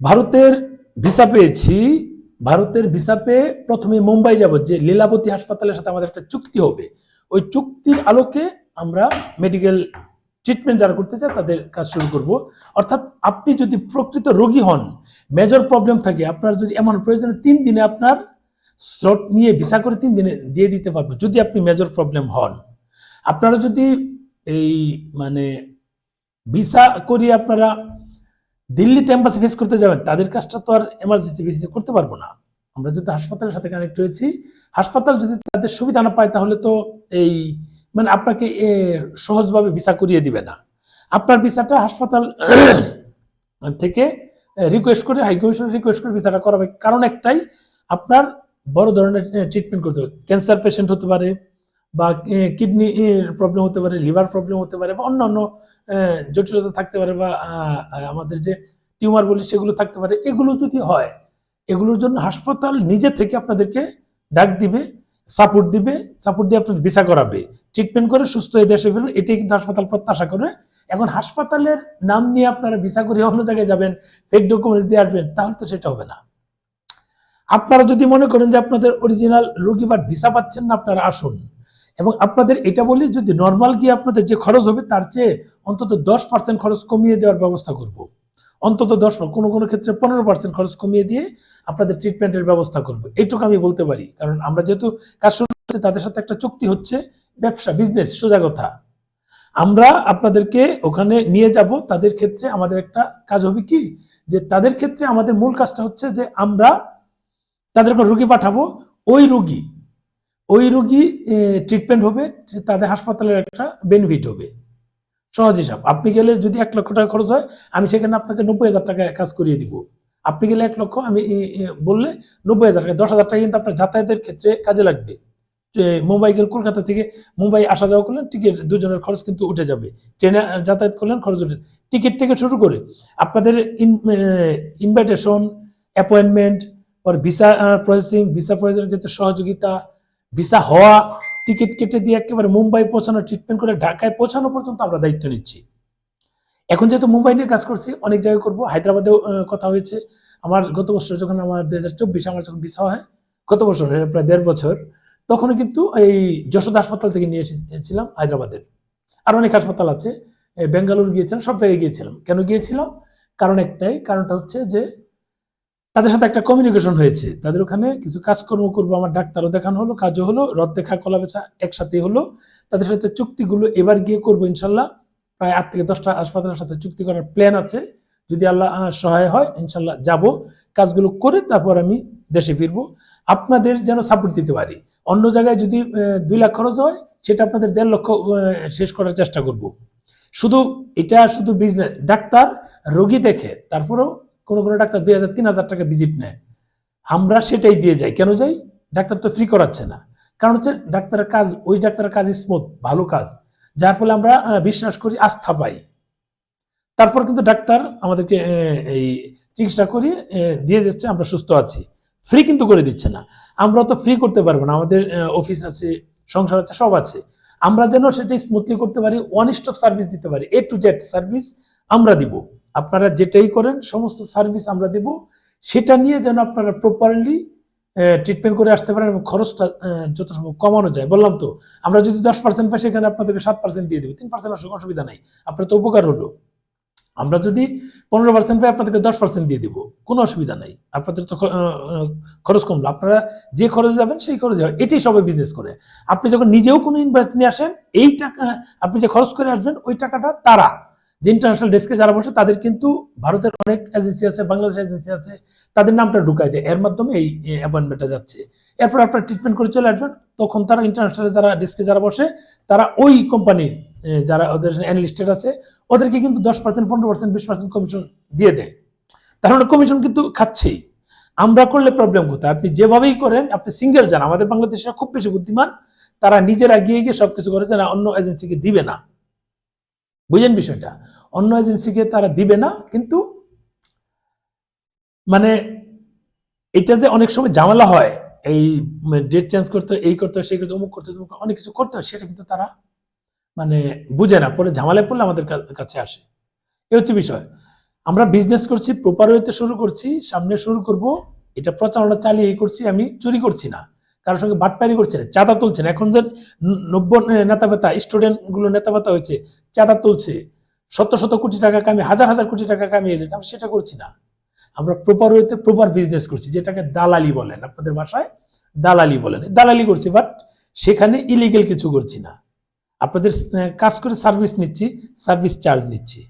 ভারতের ভিসা পেয়েছি। ভারতের ভিসা পেয়ে প্রথমে মুম্বাই যাব, যে লীলাবতী হাসপাতালের সাথে আমাদের একটা চুক্তি হবে। ওই চুক্তির আলোকে আমরা মেডিকেল ট্রিটমেন্ট যারা করতে চায় তাদের কাজ শুরু করব। অর্থাৎ আপনি যদি প্রকৃত রোগী হন মেজর প্রবলেম থাকে, আপনার যদি এমন প্রয়োজনে তিন দিনে আপনার স্লট নিয়ে ভিসা করে তিন দিনে দিয়ে দিতে পারব, যদি আপনি মেজর প্রবলেম হন। আপনারা যদি এই মানে ভিসা করিয়ে আপনারা দিল্লিতে এম্বাসি ফেস করতে যাবেন, তাদের কাজটা তো আর এমার্জেন্সি বেসিসে করতে পারব না। আমরা যদি হাসপাতালের সাথে কানেক্ট হয়েছি, হাসপাতাল যদি তাদের সুবিধা না পায়, তাহলে তো এই মানে আপনাকে সহজভাবে ভিসা করিয়ে দিবে না। আপনার ভিসাটা হাসপাতাল থেকে রিকোয়েস্ট করে হাই কমিশনে রিকোয়েস্ট করে ভিসাটা করাবে। কারণ একটাই, আপনার বড় ধরনের ট্রিটমেন্ট করতে হবে। ক্যান্সার পেশেন্ট হতে পারে বা কিডনি প্রবলেম হতে পারে লিভার প্রবলেম হতে পারে বা অন্যান্য জটিলতা থাকতে পারে বা আমাদের যে টিউমার বলি সেগুলো থাকতে পারে। এগুলো যদি হয়, এগুলোর জন্য হাসপাতাল নিজে থেকে আপনাদেরকে ডাক দিবে সাপোর্ট দিবে সাপোর্ট দিয়ে আপনার ভিসা করাবে। ট্রিটমেন্ট করে সুস্থ হয়ে দেশে ফিরুন, এটাই কিন্তু হাসপাতাল প্রত্যাশা করে। এখন হাসপাতালের নাম নিয়ে আপনারা ভিসা করে অন্য জায়গায় যাবেন ফেক ডকুমেন্টস দিয়ে আসবেন, তাহলে তো সেটা হবে না। আপনারা যদি মনে করেন যে আপনাদের অরিজিনাল রোগী বা ভিসা পাচ্ছেন না, আপনারা আসুন। এবং আপনাদের এটা বলি যদি নর্মাল গিয়ে আপনাদের যে খরচ হবে, তার চেয়ে অন্তত দশ পার্সেন্ট খরচ কমিয়ে দেওয়ার ব্যবস্থা করব। অন্তত দশ কোনো কোনো ক্ষেত্রে পনেরো পার্সেন্ট খরচ কমিয়ে দিয়ে আপনাদের ট্রিটমেন্টের ব্যবস্থা করব। এইটুকু আমি বলতে পারি। কারণ আমরা যেহেতু কাজ শুরু করছি, তাদের সাথে একটা চুক্তি হচ্ছে, ব্যবসা বিজনেস সোজা কথা। আমরা আপনাদেরকে ওখানে নিয়ে যাব, তাদের ক্ষেত্রে আমাদের একটা কাজ হবে কি? যে তাদের ক্ষেত্রে আমাদের মূল কাজটা হচ্ছে যে আমরা তাদের রুগী পাঠাবো। ওই রুগী ওই রুগী ট্রিটমেন্ট হবে, তাদের হাসপাতালের একটা বেনিফিট হবে। সহজ হিসাব। আপনি গেলে যদি এক লক্ষ টাকা খরচ হয়, আমি সেখানে আপনাকে নব্বই হাজার টাকা কাজ করিয়ে দিব। আপনি গেলে এক লক্ষ, আমি বললে নব্বই হাজার টাকা, দশ হাজার টাকা কিন্তু আপনার যাতায়াতের ক্ষেত্রে কাজে লাগবে। মুম্বাই গেলে কলকাতা থেকে মুম্বাই আসা যাওয়া করলেন টিকিট দুজনের খরচ কিন্তু উঠে যাবে। ট্রেনে যাতায়াত করলেন, খরচ উঠে টিকিট থেকে শুরু করে আপনাদের ইনভাইটেশন অ্যাপয়েন্টমেন্ট পর ভিসা প্রসেসিং ভিসা প্রসেসিং ক্ষেত্রে সহযোগিতা ভিসা হওয়া, টিকিট কেটে দিয়ে একেবারে মুম্বাই পৌঁছানো ট্রিটমেন্ট করে ঢাকায় পৌঁছানো পর্যন্ত আমরা দায়িত্ব নিচ্ছি। এখন যেহেতু মুম্বাই নিয়ে কাজ করছি, অনেক জায়গায় করব। হায়দ্রাবাদেও কথা হয়েছে। আমার গত বছর যখন আমার দু হাজার চব্বিশে আমার যখন ভিসা হয়, গত বছর প্রায় দেড় বছর তখন কিন্তু এই যশোদা হাসপাতাল থেকে নিয়ে এসেছিলাম হায়দ্রাবাদের। আর অনেক হাসপাতাল আছে বেঙ্গালুরু গিয়েছিলাম, সব জায়গায় গিয়েছিলাম। কেন গিয়েছিলাম? কারণ একটাই, কারণটা হচ্ছে যে তাদের সাথে একটা কমিউনিকেশন হয়েছে। তাদের ওখানে কিছু কাজকর্ম করব, আমার ডাক্তারও দেখানো হলো, কাজও হলো রদ দেখা, কলা বেচা একসাথে হলো। তাদের সাথে চুক্তিগুলো এবার গিয়ে করব ইনশাল্লাহ। প্রায় আট থেকে দশটা হাসপাতালের সাথে চুক্তি করার প্ল্যান আছে। যদি আল্লাহ সহায় হয়, ইনশাল্লাহ যাব। কাজগুলো করে তারপর আমি দেশে ফিরবো। আপনাদের যেন সাপোর্ট দিতে পারি। অন্য জায়গায় যদি দুই লাখ খরচ হয়, সেটা আপনাদের দেড় লক্ষ শেষ করার চেষ্টা করব। শুধু, এটা শুধু বিজনেস ডাক্তার, রোগী দেখে, তারপরেও কোনো কোনো ডাক্তার দুই হাজার, তিন হাজার টাকা ভিজিট নেয়। আমরা সেটাই দিয়ে যাই। কেন যাই? ডাক্তার তো ফ্রি করাচ্ছে না। কারণ হচ্ছে ডাক্তারের কাজ, ওই ডাক্তারের কাজ স্মুথ ভালো কাজ। যার ফলে আমরা বিশ্বাস করি, আস্থা পাই। তারপর কিন্তু ডাক্তার আমাদেরকে এই চিকিৎসা করিয়ে দিয়ে দিচ্ছে, আমরা সুস্থ আছি। ফ্রি কিন্তু করে দিচ্ছে না। আমরা তো ফ্রি করতে পারব না। আমাদের অফিস আছে, সংসার আছে, সব আছে। আমরা যেন সেটাই স্মুথলি করতে পারি ওয়ান স্টপ সার্ভিস দিতে পারি এ টু জেড সার্ভিস আমরা দিব। আপনারা যেটাই করেন, সমস্ত সার্ভিস আমরা দিব। সেটা নিয়ে যেন আপনারা প্রপারলি ট্রিটমেন্ট করে আসতে পারেন এবং খরচটা যত সম্ভব কমানো যায়। বললাম তো, আমরা যদি দশ পার্সেন্ট পাই, সেখানে আপনাদেরকে সাত পার্সেন্ট দিয়ে দেবো। তিন পার্সেন্ট আসলে অসুবিধা নাই। আপনার তো উপকার হলো। আমরা যদি পনেরো পার্সেন্ট পাই, আপনাদেরকে দশ পার্সেন্ট দিয়ে দিব। কোনো অসুবিধা নাই। আপনাদের তো খরচ কমলো আপনারা যে খরচে যাবেন, সেই খরচে যাবেন। এটাই সবাই বিজনেস করে। আপনি যখন নিজেও কোনো ইনভেস্ট নিয়ে আসেন, এই টাকা, আপনি যে খরচ করে আসবেন, ওই টাকাটা তারা যে ইন্টারন্যাশনাল ডেস্কে যারা বসে, তাদের কিন্তু ভারতের অনেক এজেন্সি আছে, বাংলাদেশ এজেন্সি আছে, তাদের নামটা ঢুকাই দেয়। এর মাধ্যমে এই অ্যাপয়েন্টমেন্টটা যাচ্ছে। এরপর আপনার ট্রিটমেন্ট করে চলে আসবেন। তখন তারা ইন্টারন্যাশনাল যারা ডেস্কে যারা বসে, তারা ওই কোম্পানির যারা ওদের অ্যানালিস্টেড আছে, ওদেরকে কিন্তু দশ পার্সেন্ট পনেরো পার্সেন্ট বিশ পার্সেন্ট কমিশন দিয়ে দেয়। তার মানে কমিশন কিন্তু খাচ্ছেই। আমরা করলে প্রবলেম কোথায়? আপনি যেভাবেই করেন, আপনি সিঙ্গেল যান। আমাদের বাংলাদেশে খুব বেশি বুদ্ধিমান। তারা নিজেরা গিয়ে গিয়ে সবকিছু করে যে না, অন্য এজেন্সিকে দিবে না। বুঝেন বিষয়টা। অন্য এজেন্সিকে তারা দিবে না, কিন্তু মানে এটা যে অনেক সময় ঝামেলা হয়, এই ডেট চেঞ্জ করতে, এই করতে হয়, সেই করতে অমুক করতে অনেক কিছু করতে হয়, সেটা কিন্তু তারা মানে বুঝে না। পরে ঝামেলায় পড়লে আমাদের কাছে আসে। এ হচ্ছে বিষয়। আমরা বিজনেস করছি প্রপার ওয়েতে শুরু করছি, সামনে শুরু করব, এটা প্রচারণা চালিয়ে করছি, আমি চুরি করছি না। কারোর সঙ্গে বাটপারি করছি না চাঁদা তুলছেন। এখন যে নব্য নেতা বেতা স্টুডেন্টগুলো নেতা বেতা হয়েছে, চাঁদা তুলছে, শত শত কোটি টাকা কামিয়ে, হাজার হাজার কোটি টাকা কামিয়ে দিচ্ছে আমরা সেটা করছি না। আমরা প্রপার ওয়েতে প্রপার বিজনেস করছি, যেটাকে দালালি বলেন। আপনাদের ভাষায় দালালি বলেন। দালালি করছি বাট সেখানে ইলিগেল কিছু করছি না। আপনাদের কাজ করে সার্ভিস নিচ্ছি সার্ভিস চার্জ নিচ্ছি।